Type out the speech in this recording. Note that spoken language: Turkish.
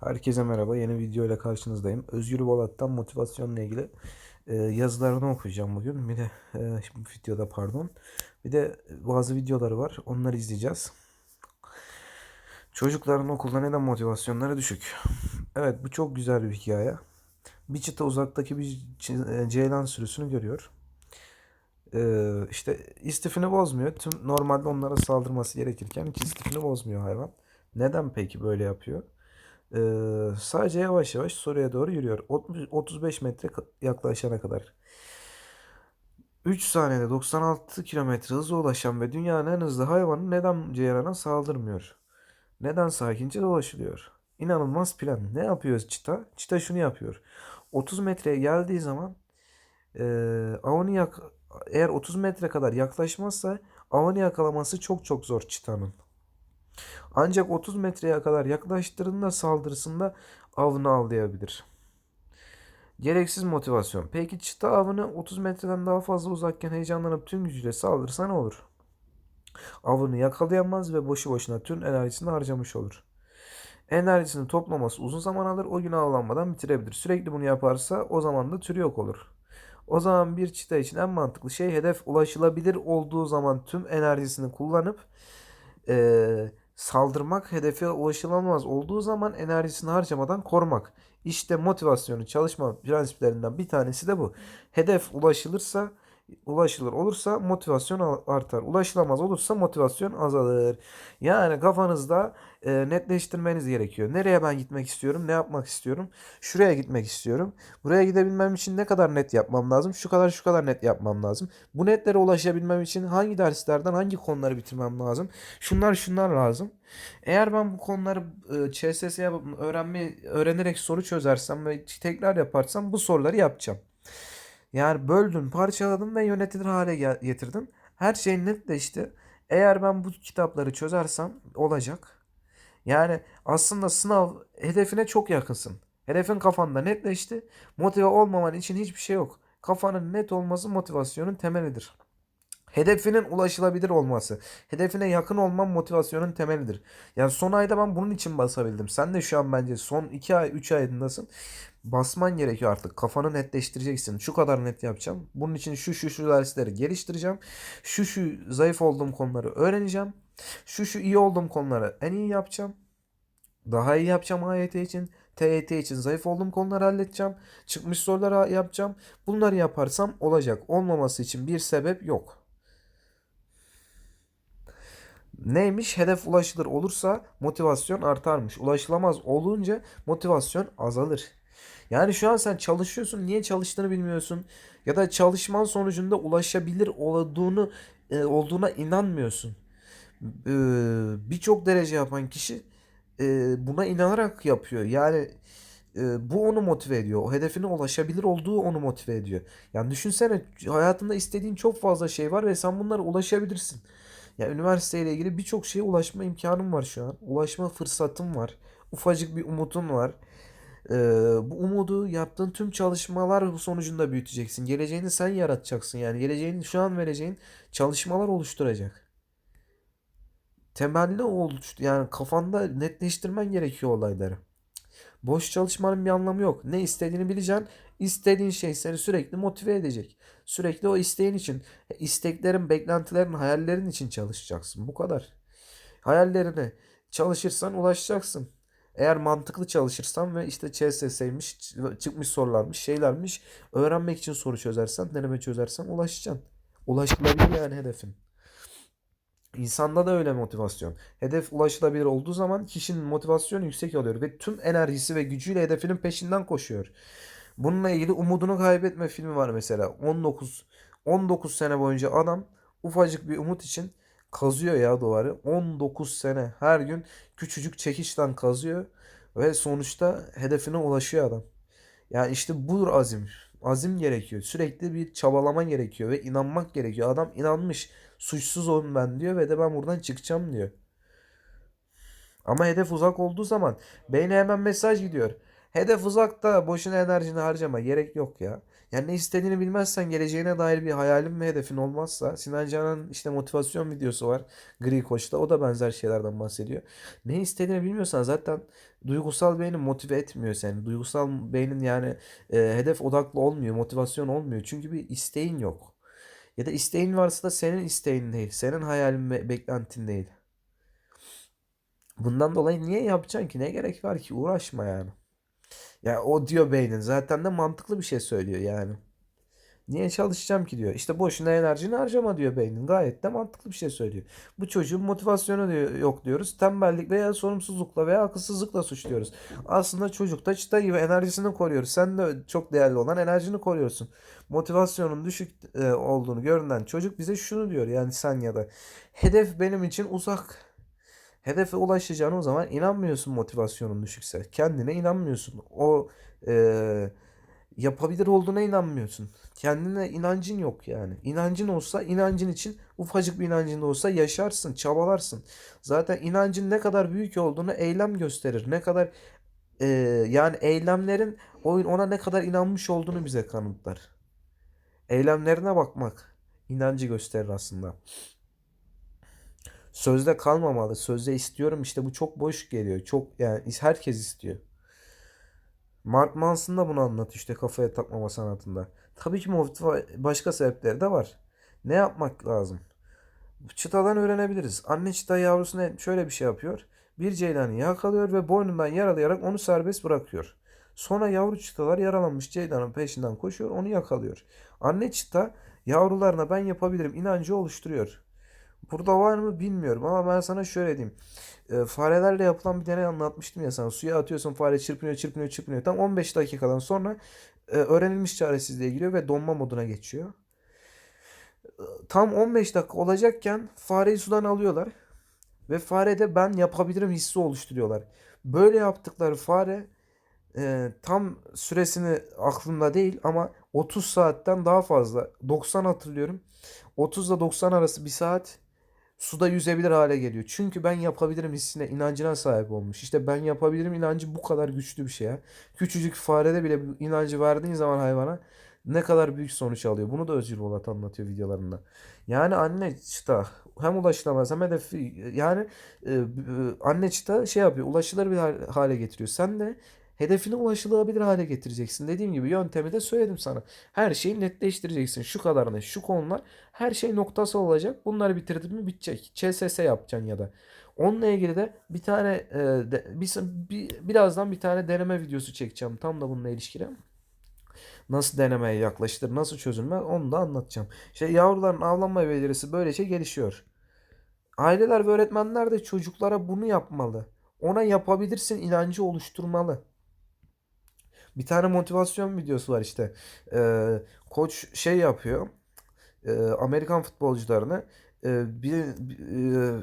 Herkese merhaba. Yeni video ile karşınızdayım. Özgür Bolat'tan motivasyonla ilgili e, yazılarını okuyacağım bugün. Bir de e, bu videoda pardon. Bir de bazı videoları var. Onları izleyeceğiz. Çocukların okulda neden motivasyonları düşük? Evet bu çok güzel bir hikaye. Bir çıta uzaktaki bir e, ceylan sürüsünü görüyor. E, işte istifini bozmuyor. Tüm normalde onlara saldırması gerekirken hiç istifini bozmuyor hayvan. Neden peki böyle yapıyor? Ee, sadece yavaş yavaş soruya doğru yürüyor. 30 35 metre yaklaşana kadar. 3 saniyede 96 kilometre hıza ulaşan ve dünyanın en hızlı hayvanı neden ceyrana saldırmıyor? Neden sakince dolaşılıyor? İnanılmaz plan. Ne yapıyor çita? Çita şunu yapıyor. 30 metreye geldiği zaman eee avını yak eğer 30 metre kadar yaklaşmazsa avını yakalaması çok çok zor çitanın. Ancak 30 metreye kadar yaklaştığında saldırısında avını avlayabilir. Gereksiz motivasyon. Peki çita avını 30 metreden daha fazla uzakken heyecanlanıp tüm gücüyle saldırsa ne olur? Avını yakalayamaz ve boşu boşuna tüm enerjisini harcamış olur. Enerjisini toplaması uzun zaman alır, o gün avlanmadan bitirebilir. Sürekli bunu yaparsa o zaman da türü yok olur. O zaman bir çita için en mantıklı şey hedef ulaşılabilir olduğu zaman tüm enerjisini kullanıp eee, saldırmak, hedefe ulaşılamaz olduğu zaman enerjisini harcamadan korumak. İşte motivasyonu çalışma prensiplerinden bir tanesi de bu. Hedef ulaşılırsa ulaşılır olursa motivasyon artar. Ulaşılamaz olursa motivasyon azalır. Yani kafanızda e, netleştirmeniz gerekiyor. Nereye ben gitmek istiyorum? Ne yapmak istiyorum? Şuraya gitmek istiyorum. Buraya gidebilmem için ne kadar net yapmam lazım? Şu kadar şu kadar net yapmam lazım. Bu netlere ulaşabilmem için hangi derslerden hangi konuları bitirmem lazım? Şunlar şunlar lazım. Eğer ben bu konuları e, ÇSS'ye öğrenme öğrenerek soru çözersem ve tekrar yaparsam bu soruları yapacağım. Yani böldün, parçaladın ve yönetilir hale getirdin. Her şey netleşti. Eğer ben bu kitapları çözersem olacak. Yani aslında sınav hedefine çok yakınsın. Hedefin kafanda netleşti. Motive olmaman için hiçbir şey yok. Kafanın net olması motivasyonun temelidir. Hedefinin ulaşılabilir olması. Hedefine yakın olman motivasyonun temelidir. Yani son ayda ben bunun için basabildim. Sen de şu an bence son 2 ay 3 ayındasın. Basman gerekiyor artık. Kafanı netleştireceksin. Şu kadar net yapacağım. Bunun için şu şu şu dersleri geliştireceğim. Şu şu zayıf olduğum konuları öğreneceğim. Şu şu iyi olduğum konuları en iyi yapacağım. Daha iyi yapacağım AYT için. TYT için zayıf olduğum konuları halledeceğim. Çıkmış soruları yapacağım. Bunları yaparsam olacak. Olmaması için bir sebep yok. Neymiş? Hedef ulaşılır olursa motivasyon artarmış. Ulaşılamaz olunca motivasyon azalır. Yani şu an sen çalışıyorsun, niye çalıştığını bilmiyorsun ya da çalışman sonucunda ulaşabilir olduğunu e, olduğuna inanmıyorsun. E, birçok derece yapan kişi e, buna inanarak yapıyor. Yani e, bu onu motive ediyor. O hedefine ulaşabilir olduğu onu motive ediyor. Yani düşünsene hayatında istediğin çok fazla şey var ve sen bunlara ulaşabilirsin. Ya üniversiteyle ilgili birçok şeye ulaşma imkanım var şu an. Ulaşma fırsatım var. Ufacık bir umutun var. Ee, bu umudu yaptığın tüm çalışmalar sonucunda büyüteceksin. Geleceğini sen yaratacaksın yani. Geleceğini şu an vereceğin çalışmalar oluşturacak. Temelli oluştu yani kafanda netleştirmen gerekiyor olayları. Boş çalışmanın bir anlamı yok. Ne istediğini bileceksin. İstediğin şey seni sürekli motive edecek. Sürekli o isteğin için, isteklerin, beklentilerin, hayallerin için çalışacaksın. Bu kadar. Hayallerine çalışırsan ulaşacaksın. Eğer mantıklı çalışırsan ve işte ÇSS'ymiş, çıkmış sorularmış, şeylermiş öğrenmek için soru çözersen, deneme çözersen ulaşacaksın. Ulaşılabilir yani hedefin. İnsanda da öyle motivasyon. Hedef ulaşılabilir olduğu zaman kişinin motivasyonu yüksek oluyor ve tüm enerjisi ve gücüyle hedefinin peşinden koşuyor. Bununla ilgili Umudunu Kaybetme filmi var mesela. 19 19 sene boyunca adam ufacık bir umut için kazıyor ya duvarı. 19 sene her gün küçücük çekiçten kazıyor ve sonuçta hedefine ulaşıyor adam. Yani işte budur azim. Azim gerekiyor. Sürekli bir çabalama gerekiyor ve inanmak gerekiyor. Adam inanmış. Suçsuz olun ben diyor ve de ben buradan çıkacağım diyor. Ama hedef uzak olduğu zaman beyne hemen mesaj gidiyor. Hedef uzakta. Boşuna enerjini harcama. Gerek yok ya. Yani ne istediğini bilmezsen geleceğine dair bir hayalin ve hedefin olmazsa Sinan Canan'ın işte motivasyon videosu var Gri Koç'ta. O da benzer şeylerden bahsediyor. Ne istediğini bilmiyorsan zaten duygusal beynin motive etmiyor seni. Duygusal beynin yani e, hedef odaklı olmuyor, motivasyon olmuyor. Çünkü bir isteğin yok. Ya da isteğin varsa da senin isteğin değil. Senin hayalin ve beklentin değil. Bundan dolayı niye yapacaksın ki? Ne gerek var ki? Uğraşma yani. Ya o diyor beynin. Zaten de mantıklı bir şey söylüyor yani. Niye çalışacağım ki diyor. İşte boşuna enerjini harcama diyor beynin. Gayet de mantıklı bir şey söylüyor. Bu çocuğun motivasyonu diyor, yok diyoruz. Tembellik veya sorumsuzlukla veya akılsızlıkla suçluyoruz. Aslında çocuk da çıta gibi enerjisini koruyor. Sen de çok değerli olan enerjini koruyorsun. Motivasyonun düşük e, olduğunu görünen çocuk bize şunu diyor yani sen ya da. Hedef benim için uzak. Hedefe ulaşacağın o zaman inanmıyorsun motivasyonun düşükse. Kendine inanmıyorsun. O e, yapabilir olduğuna inanmıyorsun. Kendine inancın yok yani. İnancın olsa inancın için ufacık bir inancın da olsa yaşarsın, çabalarsın. Zaten inancın ne kadar büyük olduğunu eylem gösterir. Ne kadar e, yani eylemlerin ona ne kadar inanmış olduğunu bize kanıtlar. Eylemlerine bakmak inancı gösterir aslında. Sözde kalmamalı. Sözde istiyorum işte bu çok boş geliyor. Çok yani herkes istiyor. Mark Manson da bunu anlatıyor işte kafaya takmama sanatında. Tabii ki başka sebepleri de var. Ne yapmak lazım? Çıtadan öğrenebiliriz. Anne çıta yavrusuna şöyle bir şey yapıyor. Bir ceylanı yakalıyor ve boynundan yaralayarak onu serbest bırakıyor. Sonra yavru çıtalar yaralanmış ceylanın peşinden koşuyor, onu yakalıyor. Anne çıta yavrularına ben yapabilirim inancı oluşturuyor. Burada var mı bilmiyorum ama ben sana şöyle diyeyim. E, farelerle yapılan bir deney anlatmıştım ya sana. Suya atıyorsun fare çırpınıyor çırpınıyor çırpınıyor. Tam 15 dakikadan sonra e, öğrenilmiş çaresizliğe giriyor ve donma moduna geçiyor. Tam 15 dakika olacakken fareyi sudan alıyorlar. Ve farede ben yapabilirim hissi oluşturuyorlar. Böyle yaptıkları fare e, tam süresini aklımda değil ama 30 saatten daha fazla. 90 hatırlıyorum. 30 ile 90 arası bir saat suda yüzebilir hale geliyor. Çünkü ben yapabilirim hissine, inancına sahip olmuş. İşte ben yapabilirim inancı bu kadar güçlü bir şey ya. Küçücük farede bile bu inancı verdiğin zaman hayvana ne kadar büyük sonuç alıyor. Bunu da Özgür Bolat anlatıyor videolarında. Yani anne çıta hem ulaşılamaz hem hedefi yani e, e, anne çıta şey yapıyor ulaşılır bir hal- hale getiriyor. Sen de hedefine ulaşılabilir hale getireceksin. Dediğim gibi yöntemi de söyledim sana. Her şeyi netleştireceksin. Şu kadarını, şu konular her şey noktası olacak. Bunları bitirdin mi bitecek. ÇSS yapacaksın ya da. Onunla ilgili de bir tane e, bir- birazdan bir tane deneme videosu çekeceğim. Tam da bununla ilişkili. Nasıl denemeye yaklaşılır, nasıl çözülmez onu da anlatacağım. İşte yavruların avlanma becerisi böylece gelişiyor. Aileler ve öğretmenler de çocuklara bunu yapmalı. Ona yapabilirsin inancı oluşturmalı. Bir tane motivasyon videosu var işte. Ee, koç şey yapıyor. Ee, Amerikan futbolcularını e, bir, bir- e,